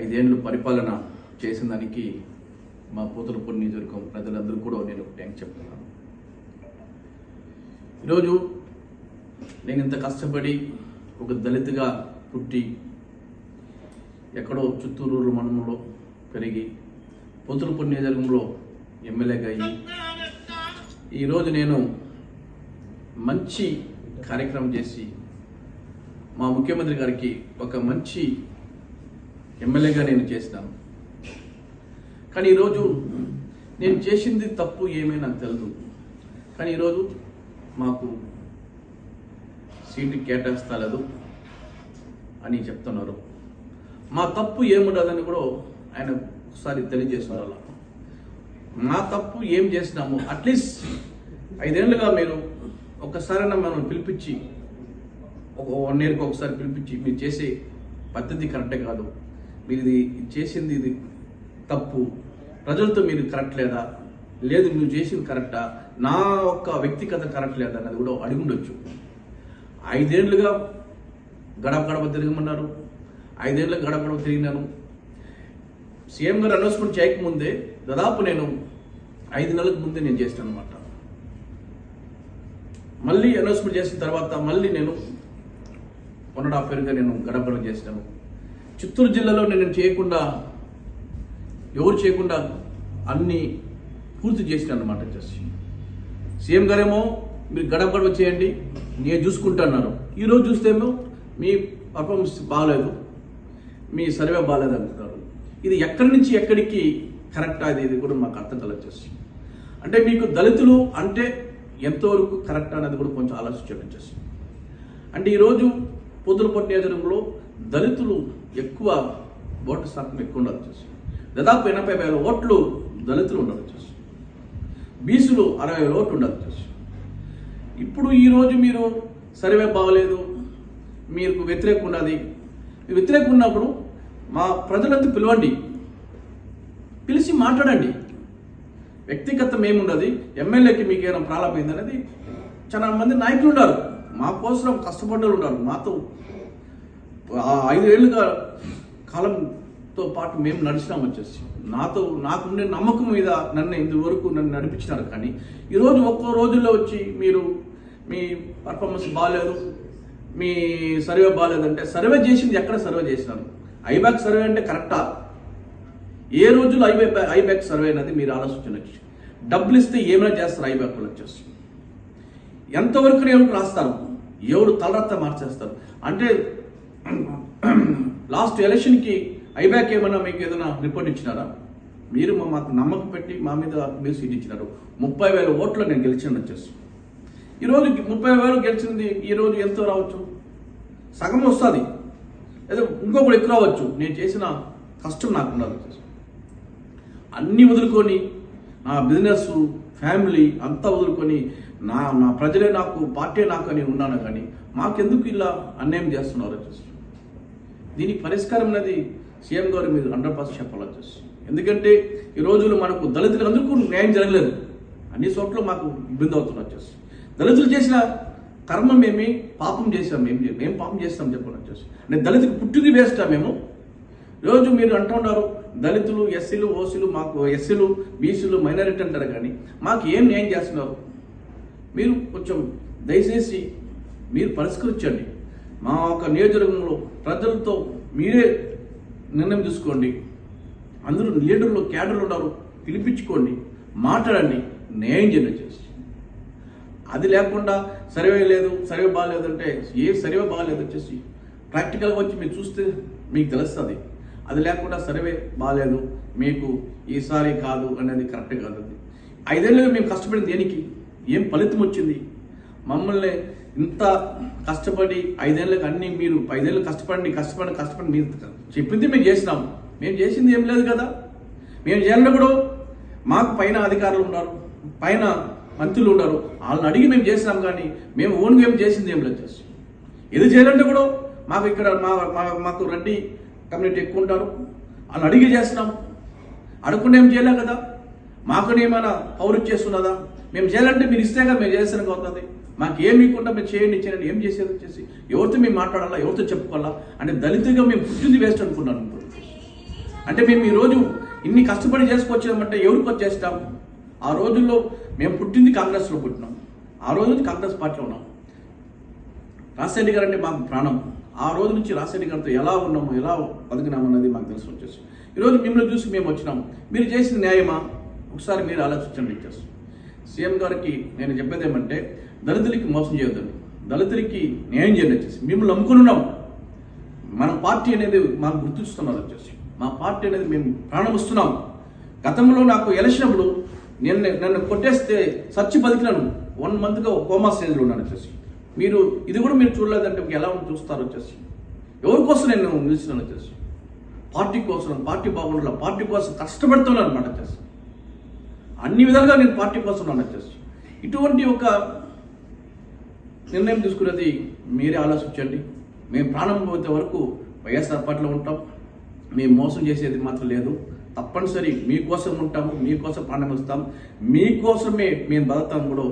ఐదేళ్ళు పరిపాలన చేసిన దానికి మా పూతలపూడి నియోజకవర్గం ప్రజలందరూ కూడా నేను థ్యాంక్స్ చెప్తున్నాను. ఈరోజు నేను ఇంత కష్టపడి ఒక దళితుగా పుట్టి ఎక్కడో చిత్తూరు మండలంలో పెరిగి పొంతులపూడి నియోజకవర్గంలో ఎమ్మెల్యేగా అయ్యి ఈరోజు నేను మంచి కార్యక్రమం చేసి మా ముఖ్యమంత్రి గారికి ఒక మంచి ఎమ్మెల్యేగా నేను చేసినాను కానీ ఈరోజు నేను చేసింది తప్పు ఏమీ నాకు తెలియదు కానీ ఈరోజు మాకు సీటు కేటాయిస్తలేదు అని చెప్తున్నారు. మా తప్పు ఏముండదని కూడా ఆయన ఒకసారి తెలియజేస్తున్నారు. మా తప్పు ఏం చేసినాము? అట్లీస్ట్ ఐదేళ్ళుగా మీరు ఒక్కసారైనా మనం పిలిపించి ఒక వన్ ఇయర్కి ఒకసారి పిలిపించి మీరు చేసే పద్ధతి కరెక్టే కాదు. మీరు ఇది చేసింది ఇది తప్పు. ప్రజలతో మీరు కరెక్ట్ లేదా? లేదు నువ్వు చేసింది కరెక్టా? నా యొక్క వ్యక్తిగత కరెక్ట్ లేదా అన్నది కూడా అడిగుండొచ్చు ఐదేళ్ళుగా గడప గడప తిరగమన్నారు. ఐదేళ్ళ గడప గడప తిరిగినాను. సీఎం గారు అనౌన్స్మెంట్ చేయకముందే దాదాపు నేను ఐదు నెలలకు ముందే నేను చేశాను అనమాట మళ్ళీ అనౌన్స్మెంట్ చేసిన తర్వాత మళ్ళీ నేను వన్ అండ్ హాఫ్ ఇయర్గా నేను గడప గడప చేశాను. చిత్తూరు జిల్లాలో నేను చేయకుండా ఎవరు చేయకుండా అన్ని పూర్తి చేసిన అనమాట వచ్చేసి సీఎం గారేమో మీరు గడప గడప చేయండి నేను చూసుకుంటున్నాను ఈరోజు చూస్తేమో మీ పర్ఫార్మెన్స్ బాగాలేదు మీ సర్వే బాగాలేదు అంటున్నారు. ఇది ఎక్కడి నుంచి ఎక్కడికి కరెక్ట్ అది ఇది కూడా మాకు అర్థం కలగచ్చేసి అంటే మీకు దళితులు అంటే ఎంతవరకు కరెక్ట్ అనేది కూడా కొంచెం ఆలోచించడం అంటే ఈరోజు పొద్దులపట్టు నియోజకవర్గంలో దళితులు ఎక్కువ ఓటు శాతం ఎక్కువ ఉండాలి చూసి. దాదాపు ఎనభై వేల ఓట్లు దళితులు ఉండాలి చూసి. బీసీలు అరవై వేల ఓట్లు ఉండాలి చూసి. ఇప్పుడు ఈరోజు మీరు సర్వే బాగలేదు మీకు వ్యతిరేకం ఉన్నది. వ్యతిరేకం ఉన్నప్పుడు మా ప్రజలంతా పిలవండి. పిలిచి మాట్లాడండి. వ్యక్తిగతం ఏముండదు. ఎమ్మెల్యేకి మీకు ఏమైనా ప్రాబ్లం అయింది అనేది చాలా మంది నాయకులు ఉన్నారు. మా కోసం కష్టపడ్డలు ఉన్నారు మాతో ఆ ఐదేళ్ళుగా కాలంతో పాటు మేము నడిచినాం వచ్చేసి. నాతో నాకుండే నమ్మకం మీద నన్ను ఇంతవరకు నన్ను నడిపించినారు కానీ ఈరోజు ఒక్కో రోజుల్లో వచ్చి మీరు మీ పర్ఫార్మెన్స్ బాగాలేదు మీ సర్వే బాగాలేదంటే సర్వే చేసింది ఎక్కడ సర్వే చేసినారు? ఐబ్యాక్ సర్వే అంటే కరెక్టా? ఏ రోజులో ఐబ్యాక్ ఐబ్యాక్ సర్వే అనేది మీరు ఆలోచించవచ్చు డబ్బులు ఇస్తే ఏమైనా చేస్తారు ఐబ్యాక్ వాళ్ళు వచ్చేసి. ఎంతవరకు ఎవరు రాస్తారు ఎవరు తలరత్త మార్చేస్తారు? అంటే లాస్ట్ ఎలక్షన్కి ఐబ్యాక్ ఏమైనా మీకు ఏదైనా రిపోర్ట్ ఇచ్చినారా? మీరు మా- మాకు నమ్మకం పెట్టి మా మీద మీరు సీట్ ఇచ్చినారు. ముప్పై వేల ఓట్లు నేను గెలిచాను వచ్చేసి. ఈరోజు ముప్పై వేలు గెలిచింది ఈరోజు ఎంతో రావచ్చు? సగం వస్తుంది. లేదా ఇంకొకటి ఎక్కువ రావచ్చు. నేను చేసిన కష్టం నాకు ఉండాలి అన్నీ వదులుకొని నా బిజినెస్ ఫ్యామిలీ అంతా వదులుకొని నా నా ప్రజలే నాకు పార్టీ నాకు అని ఉన్నాను కానీ మాకెందుకు ఇలా అన్యాయం చేస్తున్నారు వచ్చేసి దీనికి పరిష్కారం అనేది సీఎం గారు మీరు హండ్రెడ్ పర్సెంట్ చెప్పాలి వచ్చేసి ఎందుకంటే ఈ రోజులు మనకు దళితులందరికీ న్యాయం జరగలేదు. అన్ని చోట్ల మాకు ఇబ్బంది అవుతున్నారు వచ్చేసి దళితులు చేసిన కర్మం ఏమి? పాపం చేసాం మేము మేము పాపం చేస్తాం చెప్పాలి వచ్చేసి నేను దళితులు పుట్టింది వేస్తా మేము. రోజు మీరు అంటున్నారు దళితులు ఎస్సీలు ఓసీలు మాకు ఎస్సీలు బీసీలు మైనారిటీ అంటారు కానీ మాకు ఏం న్యాయం చేస్తున్నారు? మీరు కొంచెం దయచేసి మీరు పరిష్కరించండి. మా యొక్క నియోజకవర్గంలో ప్రజలతో మీరే నిర్ణయం తీసుకోండి. అందరూ లీడర్లు క్యాడర్లు ఉన్నారు. పిలిపించుకోండి. మాట్లాడండి. న్యాయం చేయండి చేసి. అది లేకుండా సర్వే లేదు సర్వే బాగాలేదు అంటే ఏ సర్వే బాగాలేదు వచ్చేసి ప్రాక్టికల్గా వచ్చి మీరు చూస్తే మీకు తెలుస్తుంది. అది లేకుండా సర్వే బాగాలేదు. మీకు ఈసారి కాదు అనేది కరెక్ట్ కాదు. అది మేము కష్టపడింది దేనికి? ఏం ఫలితం వచ్చింది? మమ్మల్ని ఇంత కష్టపడి ఐదేళ్ళకి అన్ని మీరు ఐదేళ్ళు కష్టపడి కష్టపడి కష్టపడి మీరు చెప్పింది మేము చేసినాం. మేము చేసింది ఏం లేదు కదా? మేము చేయాలన్నప్పుడు మాకు పైన అధికారులు ఉన్నారు పైన మంత్రులు ఉన్నారు. వాళ్ళని అడిగి మేము చేసినాం కానీ మేము ఓన్గా ఏం చేసింది ఏం లేదు చేసి ఏది చేయాలంటే కూడా మాకు ఇక్కడ మా మాకు రెడ్డి కమ్యూనిటీ ఎక్కువ ఉంటారు. వాళ్ళని అడిగి చేస్తున్నాం అడగకుండా ఏం చేయలేం కదా? మాకు ఏమైనా పౌరు చేస్తున్నదా మేము చేయాలంటే మీరు ఇస్తే కదా మేము చేస్తానికి అవుతుంది మాకు ఏం ఇవ్వకుండా మేము చేయండి చేయండి. ఏం చేసేది వచ్చేసి ఎవరితో మేము మాట్లాడాలా ఎవరితో చెప్పుకోవాలా అంటే దళితుగా మేము పుట్టింది వేస్ట్ అనుకున్నాను అంటే మేము ఈ రోజు ఇన్ని కష్టపడి చేసుకొచ్చామంటే ఎవరికి వచ్చేస్తాం? ఆ రోజుల్లో మేము పుట్టింది కాంగ్రెస్లో పుట్టినాం. ఆ రోజు నుంచి కాంగ్రెస్ పార్టీలో ఉన్నాం. రాజశేఖర్ గారు అంటే మాకు ప్రాణం. ఆ రోజు నుంచి రాజశేఖర్ గారితో ఎలా ఉన్నాము ఎలా బతికినాము అన్నది మాకు తెలిసి వచ్చేసి. ఈరోజు మిమ్మల్ని చూసి మేము వచ్చినాం. మీరు చేసిన న్యాయమా? ఒకసారి మీరు ఆలోచించండి ఇచ్చేస్తాం సీఎం గారికి నేను చెప్పేది ఏమంటే దళితులకి మోసం చేయొద్దండి దళితులకి న్యాయం చేయండి వచ్చేసి. మిమ్మల్ని నమ్ముకున్నాం మన పార్టీ అనేది మాకు గుర్తిస్తున్నారు వచ్చేసి. మా పార్టీ అనేది మేము ప్రాణమిస్తున్నాం గతంలో నాకు ఎలక్షన్ అప్పుడు నేను నన్ను కొట్టేస్తే సచ్చి బతికినాను. వన్ మంత్గా కోమా స్టేజ్లో ఉన్నాను వచ్చేసి. మీరు ఇది కూడా మీరు చూడలేదంటే ఎలా చూస్తారు వచ్చేసి. ఎవరి కోసం నేను నిలిచినాను వచ్చేసి. పార్టీ కోసం పార్టీ బాగుండాలి? పార్టీ కోసం కష్టపడుతున్నాను అనమాట వచ్చేసి. అన్ని విధాలుగా నేను పార్టీ కోసం నన్ను వచ్చేసి ఇటువంటి ఒక నిర్ణయం తీసుకునేది మీరే ఆలోచించండి. మేము ప్రాణం పోతే వరకు వైఎస్ఆర్ పార్టీలో ఉంటాం. మేము మోసం చేసేది మాత్రం లేదు. తప్పనిసరి మీకోసం ఉంటాము మీకోసం ప్రాణం ఇస్తాం. మీకోసమే మేము బతుకుతాం కూడా